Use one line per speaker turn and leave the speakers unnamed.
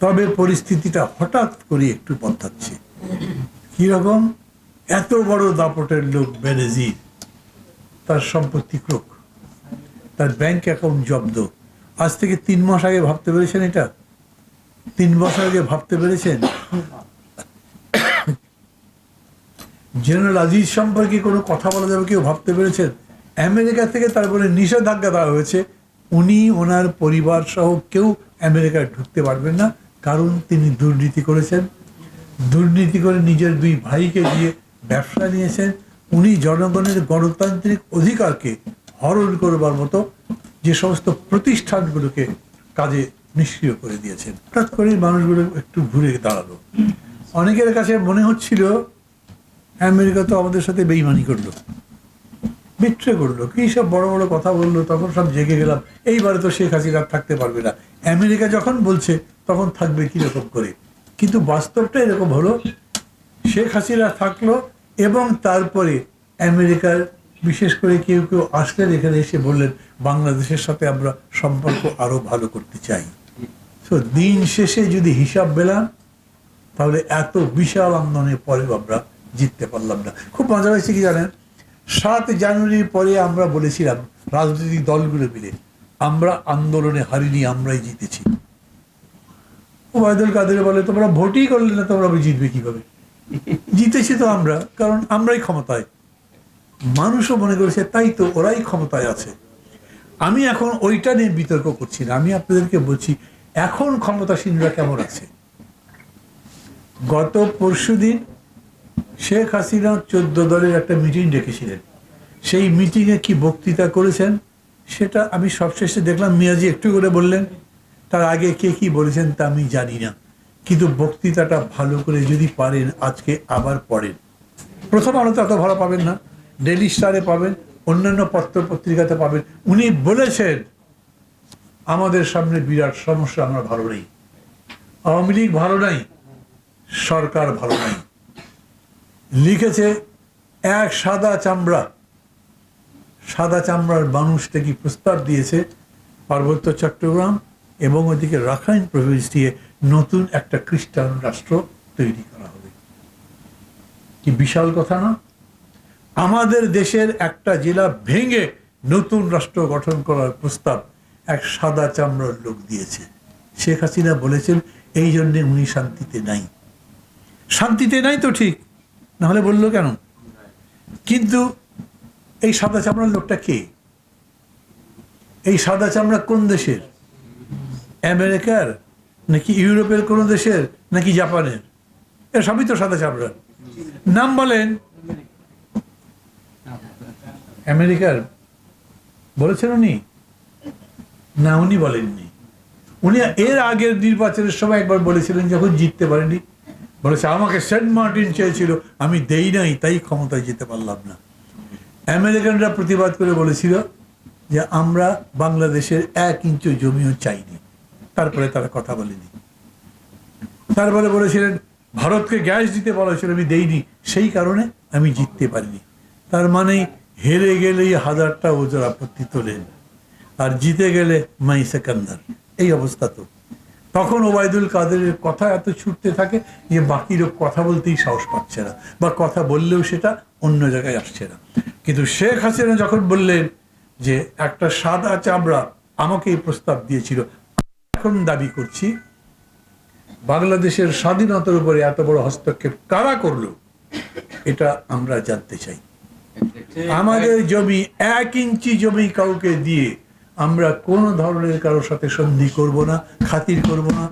তবে পরিস্থিতিটা হঠাৎ করে একটু বদলাচ্ছে। কীরকম এত বড় দাপটের লোক বেনেজির, তার সম্পত্তি ক্রোক, তার ব্যাংক অ্যাকাউন্ট জব্দ। আজ থেকে তিন মাস আগে ভাবতে পেরেছেন এটা? তিন বছর আগে ভাবতে পেরেছেন? জেনারেল আজিজ সম্পর্কে কোনো কথা বলা যাবে কেউ ভাবতে পেরেছেন? আমেরিকা থেকে তারপরে নিষেধাজ্ঞা দেওয়া হয়েছে। উনি, ওনার পরিবার সহ কেউ আমেরিকায় ঢুকতে পারবেন না। কারণ তিনি দুর্নীতি করেছেন। দুর্নীতি করে নিজের দুই ভাইকে দিয়ে ব্যবসা নিয়েছেন। উনি জনগণের গণতান্ত্রিক অধিকারকে হরণ করবার মতো যে সমস্ত প্রতিষ্ঠানগুলোকে কাজে নিষ্ক্রিয় করে দিয়েছেন। হঠাৎ করে মানুষগুলো একটু ঘুরে দাঁড়াল। অনেকের কাছে মনে হচ্ছিল, আমেরিকা তো আমাদের সাথে বেইমানি করল, বিট্রে করল, কি সব বড় বড় কথা বলল, তখন সব জেগে গেলাম, এইবারে তো শেখ হাসিনা থাকতে পারবে না। আমেরিকা যখন বলছে তখন থাকবে কীরকম করে? কিন্তু বাস্তবটা এরকম হলো, শেখ হাসিনা থাকল এবং তারপরে আমেরিকার বিশেষ করে কেউ কেউ আসলেন, এখানে এসে বললেন, বাংলাদেশের সাথে আমরা সম্পর্ক আরও ভালো করতে চাই। তো দিন শেষে যদি হিসাব পেলাম তাহলে এত বিশাল আন্দোলনের পরেও আমরা জিততে পারলাম না। খুব মজা হয়েছে কি জানেন? সাত জানুয়ারির পরে আমরা বলেছিলাম, রাজনৈতিক দলগুলো মিলে আমরা আন্দোলনে হারিনি, আমরাই জিতেছি। ওবায়দুল কাদের বলে, তোমরা ভোটই করলে না, তোমরা জিতবে কীভাবে? জিতেছি তো আমরা, কারণ আমরাই ক্ষমতায়। মানুষও মনে করেছে, তাই তো ওরাই ক্ষমতায় আছে। আমি এখন ওইটা নিয়ে বিতর্ক করছি না। আমি আপনাদেরকে বলছি, এখন ক্ষমতাসীনরা কেমন আছে? গত পরশুদিন শেখ হাসিনা চোদ্দ দলের একটা মিটিং ডেকেছিলেন। সেই মিটিংয়ে কি বক্তৃতা করেছেন, সেটা আমি সবশেষে দেখলাম, মিয়াজি একটু করে বললেন তার আগে কে কি বলেছেন তা আমি জানি না। কিন্তু বক্তৃতাটা ভালো করে যদি পারেন, আজকে আবার পড়েন। প্রথম আলোতে এত ভালো পাবেন না। ডেলি স্টারে পাবেন, অন্যান্য পত্র পত্রিকাতে পাবেন। উনি বলেছেন, আমাদের সামনে বিরাট সমস্যা, আমরা ভালো নেই। আওয়ামী লীগ ভালো নাই, সরকার ভালো নাই। লিখেছে, এক সাদা চামড়া। সাদা চামড়ার মানুষটা কি প্রস্তাব দিয়েছে, পার্বত্য চট্টগ্রাম এবং ওদিকে রাখাইন প্রভিন্স দিয়ে নতুন একটা খ্রিস্টান রাষ্ট্র তৈরি করা হবে। কি বিশাল কথা না? আমাদের দেশের একটা জেলা ভেঙে নতুন রাষ্ট্র গঠন করার প্রস্তাব এক সাদা চামড়ার লোক দিয়েছে। শেখ হাসিনা বলেছেন, এই জন্যে উনি শান্তিতে নাই। শান্তিতে নাই তো ঠিক নাহলে বলল কেন? কিন্তু এই সাদা চামড়ার লোকটা কে? এই সাদা চামড়া কোন দেশের? আমেরিকার, নাকি ইউরোপের কোন দেশের, নাকি জাপানের? এর সবই তো সাদা চামড়া নাম বলেন। আমেরিকার, বলেছেন উনি? না, উনি বলেননি। উনি এর আগের নির্বাচনের সময় একবার বলেছিলেন যখন জিততে পারেনি। বলেছে, আমাকে সেন্ট মার্টিন চেয়েছিল, আমি দেই নাই, তাই ক্ষমতায় যেতে পারলাম না। আমেরিকানরা প্রতিবাদ করে বলেছিল যে আমরা বাংলাদেশের এক ইঞ্চু জমিও চাইনি। তারপরে তারা কথা বলেনি। তারপরে বলেছিলেন, ভারতকে গ্যাস দিতে বলা হয়েছিল, আমি দেইনি। সেই কারণে আমি জিততে পারিনি। তার মানে হেরে গেলেই হাজারটা ওজোর আপত্তি তোলেন। আর জিতে গেলে মাই সেকান্দার। এই অবস্থা তো। তখন ওবায়দুল কাদেরের কথা এত ছুটতে থাকে যে বাকি লোক কথা বলতেই সাহস পাচ্ছে না, বা কথা বললেও সেটা অন্য জায়গায় আসছে না। কিন্তু শেখ হাসিনা যখন বললেন যে, একটা সাদা চামড়া আমাকে এই প্রস্তাব দিয়েছিল এখন দাবি করছি, বাংলাদেশের স্বাধীনতার উপরে এত বড় হস্তক্ষেপ কারা করল, এটা আমরা জানতে চাই। আমাদের জমি এক ইঞ্চি জমি কাউকে দিয়ে আমরা কোন ধরনের কারোর সাথে সন্ধি করব না, খাতির করব না